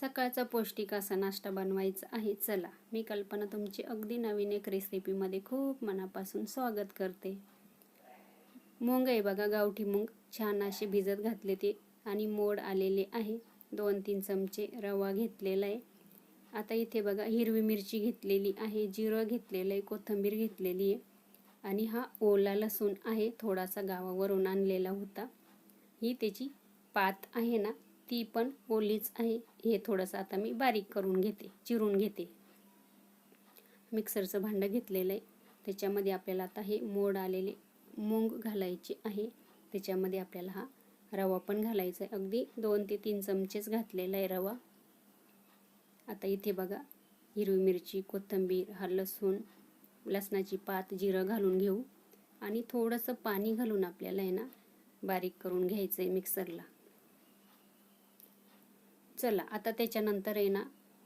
सकाळचा पौष्टिक असा नाश्ता बनवायचा आहे. चला मी कल्पना तुमची अगदी नवीन एक रेसिपीमध्ये खूप मनापासून स्वागत करते. मूग आहे बघा गावठी मूग. छान असे भिजत घातले ते आणि मोड आलेले आहे. दोन तीन चमचे रवा घेतलेला आहे. आता इथे बघा हिरवी मिरची घेतलेली आहे जिरं घेतलेलं आहे कोथिंबीर घेतलेली आहे. आणि हा ओला लसूण आहे थोडासा गावावरून आणलेला होता. ही त्याची पात आहे ना ती पण ओलीच आहे. हे थोडंसं आता मी बारीक करून घेते चिरून घेते. मिक्सरचं भांडं घेतलेलं आहे. त्याच्यामध्ये आपल्याला आता हे मोड आलेले मूंग घालायचे आहे. त्याच्यामध्ये आपल्याला हा रवा पण घालायचा आहे. अगदी दोन ते तीन चमचेच घातलेला आहे रवा. आता इथे बघा हिरवी मिरची कोथिंबीर हा लसूण लसणाची पात जिरं घालून घेऊ. आणि थोडंसं पाणी घालून आपल्याला आहे ना बारीक करून घ्यायचं आहे मिक्सरला. चला आता त्याच्यानंतर आहे ना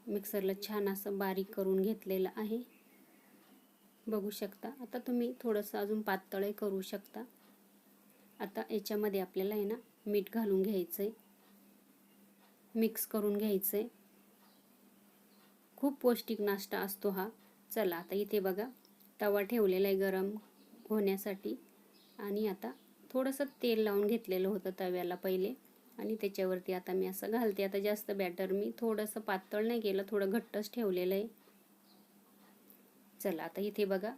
मिक्सरला छान असं बारीक करून घेतलेलं आहे. बघू शकता आता तुम्ही थोडंसं अजून पातळही करू शकता. आता याच्यामध्ये आपल्याला आहे ना मीठ घालून घ्यायचं आहे मिक्स करून घ्यायचं आहे खूप पौष्टिक नाश्ता असतो हा. चला आता इथे बघा तवा ठेवलेला आहे गरम होण्यासाठी. आणि आता थोडंसं तेल लावून घेतलेलं होतं तव्याला पहिले. आणि त्याच्यावरती आता मी असं घालते. आता जास्त बॅटर मी थोडंसं पातळ नाही केलं थोडं घट्टच ठेवलेलं आहे. चला आता इथे बघा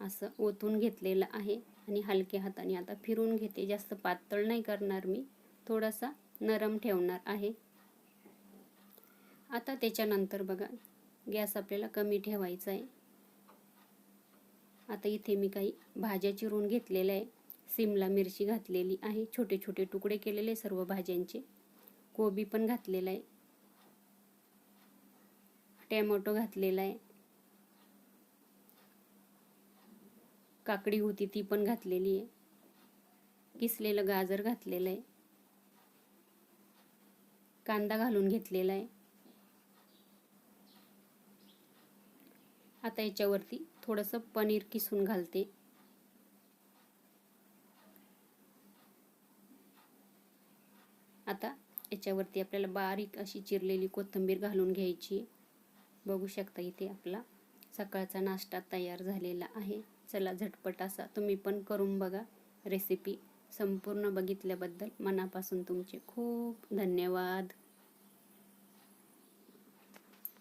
असं ओतून घेतलेलं आहे आणि हलक्या हाताने आता फिरून घेते. जास्त पातळ नाही करणार मी थोडासा नरम ठेवणार आहे. आता त्याच्यानंतर बघा गॅस आपल्याला कमी ठेवायचा आहे. आता इथे मी काही भाज्या चिरून घेतलेल्या आहे. सिमला मिरची घातलेली आहे. छोटे छोटे तुकडे केलेले सर्व भाज्यांचे. कोबी पण घातलेला आहे. टॅमॅटो घातलेला आहे. काकडी होती ती पण घातलेली आहे. किसलेलं गाजर घातलेलं आहे. कांदा घालून घेतलेला आहे. आता याच्यावरती थोडंसं पनीर किसून घालते. आता याच्यावरती आपल्याला बारीक अशी चिरलेली कोथिंबीर घालून घ्यायची. बघू शकता इथे आपला सकाळचा नाश्ता तयार झालेला आहे. चला झटपट असा तुम्ही पण करून बघा रेसिपी संपूर्ण बघितल्याबद्दल मनापासून तुमचे खूप धन्यवाद.